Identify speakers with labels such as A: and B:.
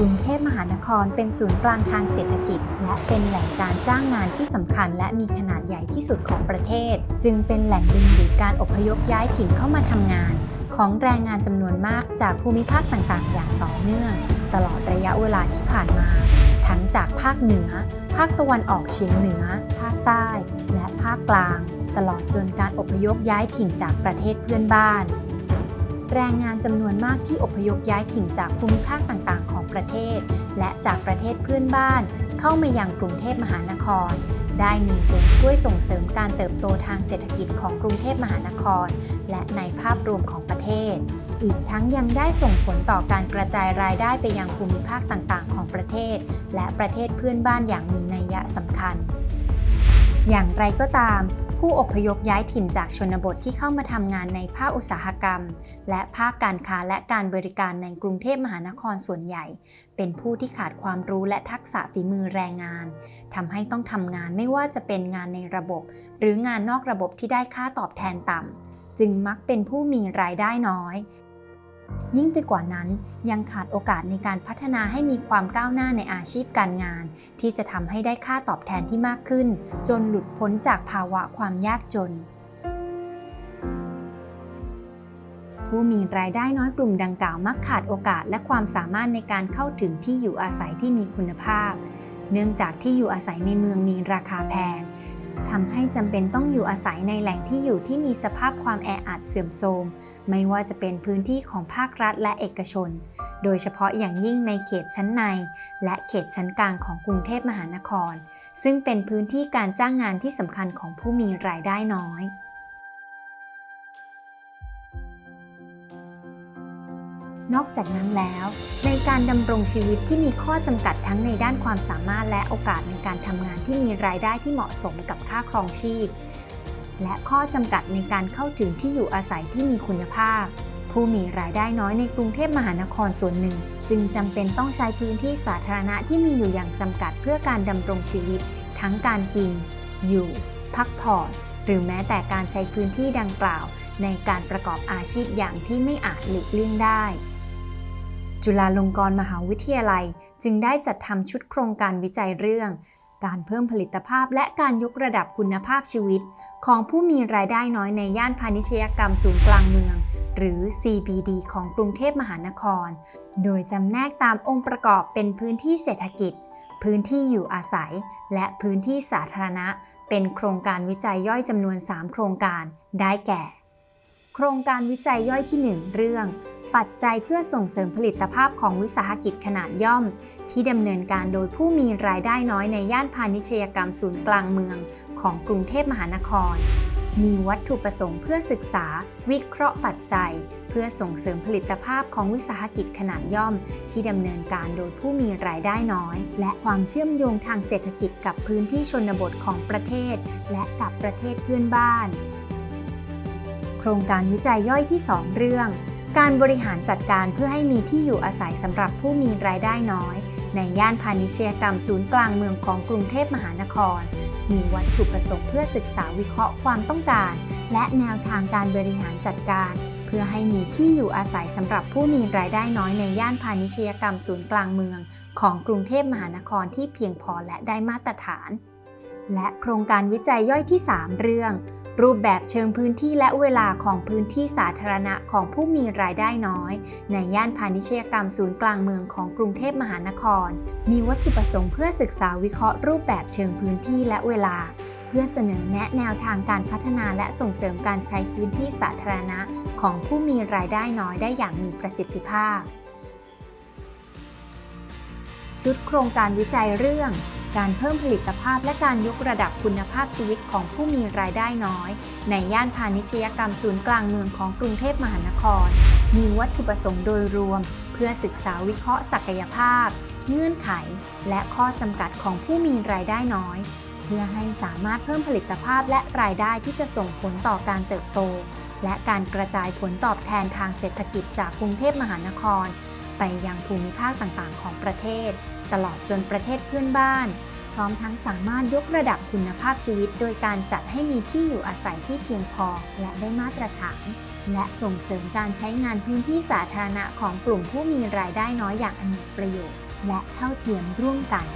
A: กรุงเทพมหานครเป็นศูนย์กลางทางเศรษฐกิจ และเป็นแหล่งการจ้างงานที่สำคัญ และมีขนาดใหญ่ที่สุดของประเทศ จึงเป็นแหล่งดึงดูดการอพยพย้ายถิ่นเข้ามาทำงาน ของแรงงานจำนวนมากจากภูมิภาคต่างๆ อย่างต่อเนื่อง ตลอดระยะเวลาที่ผ่านมา ทั้งจากภาคเหนือ ภาคตะวันออกเฉียงเหนือ ภาคใต้ และภาคกลาง ตลอดจนการอพยพย้ายถิ่นจากประเทศเพื่อนบ้าน แรงงานจำนวนมากที่อพยพย้ายถิ่นจากภูมิภาคต่างๆ ของประเทศ และจากประเทศเพื่อนบ้าน เข้ามายังกรุงเทพมหานคร ได้มีส่วนช่วยส่งเสริมการเติบโตทางเศรษฐกิจของกรุงเทพมหานคร และในภาพรวมของประเทศ อีกทั้งยังได้ส่งผลต่อการกระจายรายได้ไปยังภูมิภาคต่างๆ ของประเทศ และประเทศเพื่อนบ้านอย่างมีนัยสำคัญ อย่างไรก็ตาม ผู้อพยพย้ายถิ่นจากชนบทที่เข้ามาทำงานในภาคอุตสาหกรรม และภาคการค้าและการบริการในกรุงเทพมหานครส่วนใหญ่ เป็นผู้ที่ขาดความรู้และทักษะฝีมือแรงงานทำให้ต้องทำงานไม่ว่าจะเป็นงานในระบบ หรืองานนอกระบบที่ได้ค่าตอบแทนต่ำจึงมักเป็นผู้มีรายได้น้อย ยิ่งไปกว่านั้นยังขาดโอกาสในการพัฒนาให้มีความก้าวหน้าในอาชีพการงาน ที่จะทำให้ได้ค่าตอบแทนที่มากขึ้น จนหลุดพ้นจากภาวะความยากจน ผู้มีรายได้น้อยกลุ่มดังกล่าวมักขาดโอกาสและความสามารถในการเข้าถึงที่อยู่อาศัยที่มีคุณภาพ เนื่องจากที่อยู่อาศัยในเมืองมีราคาแพง ทำให้จำเป็นต้องอยู่อาศัยในแหล่งที่อยู่ที่มีสภาพความแออัดเสื่อมโทรม ไม่ว่าจะเป็นพื้นที่ของภาครัฐและเอกชน โดยเฉพาะอย่างยิ่งในเขตชั้นใน และเขตชั้นกลางของกรุงเทพมหานคร ซึ่งเป็นพื้นที่การจ้างงานที่สำคัญของผู้มีรายได้น้อย นอกจากนั้นแล้ว ในการดำรงชีวิตที่มีข้อจำกัดทั้งในด้านความสามารถและโอกาสในการทำงานที่มีรายได้ที่เหมาะสมกับค่าครองชีพ และข้อจำกัดในการเข้าถึงที่อยู่อาศัยที่มีคุณภาพ ผู้มีรายได้น้อยในกรุงเทพมหานครส่วนหนึ่ง จึงจำเป็นต้องใช้พื้นที่สาธารณะที่มีอยู่อย่างจำกัดเพื่อการดำรงชีวิต ทั้งการกิน อยู่ พักผ่อนหรือแม้แต่การใช้พื้นที่ดังกล่าว ในการประกอบอาชีพอย่างที่ไม่อาจหลีกเลี่ยงได้ จุฬาลงกรณ์มหาวิทยาลัย จึงได้จัดทำชุดโครงการวิจัยเรื่อง การเพิ่มผลิตภาพและการยกระดับคุณภาพชีวิต ของผู้มีรายได้น้อยในย่านพาณิชยกรรมศูนย์กลางเมือง หรือ CBD ของกรุงเทพมหานคร โดยจำแนกตามองค์ประกอบเป็นพื้นที่เศรษฐกิจ พื้นที่อยู่อาศัย และพื้นที่สาธารณะ เป็นโครงการวิจัยย่อยจำนวน 3 โครงการ ได้แก่ โครงการวิจัยย่อยที่ 1 เรื่อง ปัจจัยเพื่อส่งเสริมผลิตภาพของวิสาหกิจขนาดย่อม ที่ดำเนินการโดยผู้มีรายได้น้อยในย่านพาณิชยกรรมศูนย์กลางเมือง ของกรุงเทพมหานคร มีวัตถุประสงค์เพื่อศึกษา วิเคราะห์ปัจจัย เพื่อส่งเสริมผลิตภาพของวิสาหกิจขนาดย่อม ที่ดำเนินการโดยผู้มีรายได้น้อย และความเชื่อมโยงทางเศรษฐกิจกับพื้นที่ชนบทของประเทศ และกับประเทศเพื่อนบ้าน โครงการวิจัยย่อยที่ 2 เรื่อง การบริหารจัดการเพื่อให้มีที่อยู่อาศัยสำหรับผู้มีรายได้น้อย ในย่านพาณิชยกรรมศูนย์กลางเมืองของกรุงเทพมหานคร มีวัตถุประสงค์เพื่อศึกษาวิเคราะห์ความต้องการ และแนวทางการบริหารจัดการ เพื่อให้มีที่อยู่อาศัยสำหรับผู้มีรายได้น้อยในย่านพาณิชยกรรมศูนย์กลางเมือง ของกรุงเทพมหานครที่เพียงพอและได้มาตรฐาน และโครงการวิจัยย่อยที่ 3 เรื่อง รูปแบบเชิงพื้นที่และเวลาของพื้นที่สาธารณะของผู้มีรายได้น้อย ในย่านพาณิชยกรรมศูนย์กลางเมืองของกรุงเทพมหานคร มีวัตถุประสงค์เพื่อศึกษาวิเคราะห์รูปแบบเชิงพื้นที่และเวลา เพื่อเสนอแนะแนวทางการพัฒนาและส่งเสริมการใช้พื้นที่สาธารณะของผู้มีรายได้น้อยได้อย่างมีประสิทธิภาพ ชุดโครงการวิจัยเรื่อง การเพิ่มผลิตภาพและการยกระดับคุณภาพชีวิตของผู้มีรายได้น้อย ในย่านพาณิชยกรรมศูนย์กลางเมืองของกรุงเทพมหานคร มีวัตถุประสงค์โดยรวม เพื่อศึกษาวิเคราะห์ศักยภาพ เงื่อนไข และข้อจำกัดของผู้มีรายได้น้อย เพื่อให้สามารถเพิ่มผลิตภาพและรายได้ที่จะส่งผลต่อการเติบโต และการกระจายผลตอบแทนทางเศรษฐกิจจากกรุงเทพมหานคร ไปยังภูมิภาคต่างๆ ของประเทศ ตลอดจนประเทศเพื่อนบ้าน พร้อมทั้งสามารถยกระดับคุณภาพชีวิต โดยการจัดให้มีที่อยู่อาศัยที่เพียงพอและได้มาตรฐาน และส่งเสริมการใช้งานพื้นที่สาธารณะของกลุ่มผู้มีรายได้น้อยอย่างอเนกประโยชน์ และเท่าเทียมร่วมกัน